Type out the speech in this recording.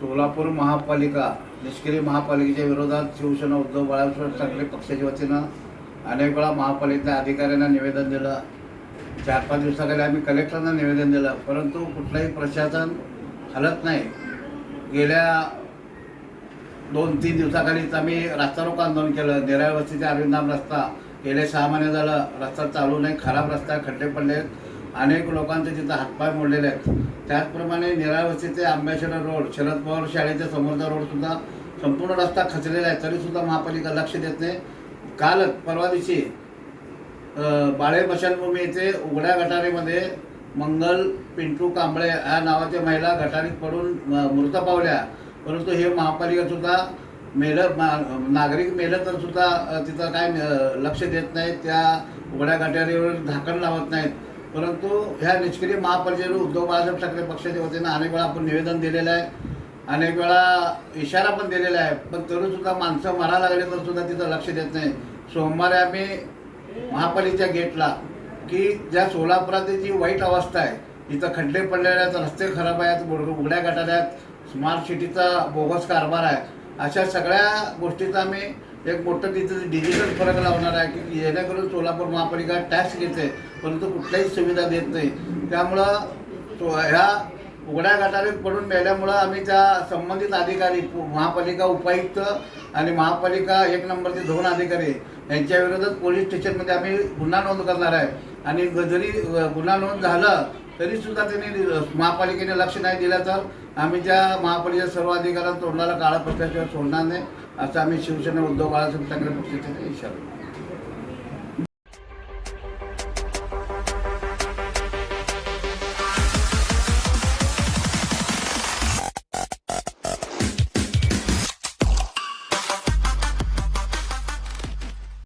सोलापूर महापालिका निष्क्रिय महापालिकेच्या विरोधात शिवसेना उद्धव बाळासाहेब ठाकरे पक्षाच्या वतीनं अनेक वेळा महापालिकेच्या अधिकाऱ्यांना निवेदन दिलं. चार पाच दिवसाखाली आम्ही कलेक्टरना निवेदन दिलं परंतु कुठलंही प्रशासन हलत नाही. गेल्या दोन तीन दिवसाखालीच आम्ही रास्ता रोको आंदोलन केलं. नेराळ वस्तीचे अरविंदाम रस्ता गेले सहा महिने झालं. रस्ता चालू नाही खराब रस्ता खड्डे पडले आहेत अनेक लोकांचे तिथं हातपाय मोडलेले आहेत. त्याचप्रमाणे निरावस्थेचे वस्तीचे रोड शरद पवार शाळेच्या समोरचा रोडसुद्धा संपूर्ण रस्ता खचलेला आहे. तरीसुद्धा महापालिका लक्ष देत नाही. कालच परवा दिवशी बाळे मशानभूमी येथे उघड्या गटारीमध्ये मंगल पिंटू कांबळे या नावाच्या महिला गटारीत पडून मृत पावल्या. परंतु हे महापालिकासुद्धा मेलं मा- नागरिक मेलं तर सुद्धा तिथं काय लक्ष देत नाहीत. त्या उघड्या गटारीवर झाकण लावत नाहीत. परंतु ह्या निष्क्रिय महापालिकेवर उद्धव बाळासाहेब ठाकरे पक्षाच्या वतीनं अनेक वेळा आपण निवेदन दिलेलं आहे. अनेक वेळा इशारा पण दिलेला आहे. पण तरी सुद्धा माणसं मरा लागले तर सुद्धा तिथं लक्ष देत नाही. सोमवारी आम्ही महापालिकेच्या गेटला की ज्या सोलापुरात जी वाईट अवस्था आहे इथं खड्डे पडलेले आहेत रस्ते खराब आहेत उघड्या गटाऱ्या आहेत स्मार्ट सिटीचा बोगस कारभार आहे. अशा सगळ्या गोष्टीचा आम्ही एक मोठं तिथं डिजिटल फरक लावणार आहे की जेणेकरून सोलापूर महापालिका टॅक्स घेते परंतु कुठल्याही सुविधा देत नाही. त्यामुळं ह्या उघड्या गटाने पडून मेल्यामुळं आम्ही त्या संबंधित अधिकारी महापालिका उपायुक्त आणि महापालिका एक नंबरचे दोन अधिकारी यांच्या विरोधात पोलीस स्टेशनमध्ये आम्ही गुन्हा नोंद करणार आहे. आणि जरी गुन्हा नोंद झालं तरीसुद्धा त्यांनी महापालिकेने लक्ष नाही दिलं तर आम्ही त्या महापालिकेच्या सर्व अधिकाऱ्यांना तोंडाला काळा पसल्याशिवाय सोडणार नाही. असं आम्ही शिवसेना उद्धव बाळासाहेब ठाकरे पक्षाचे इशारा.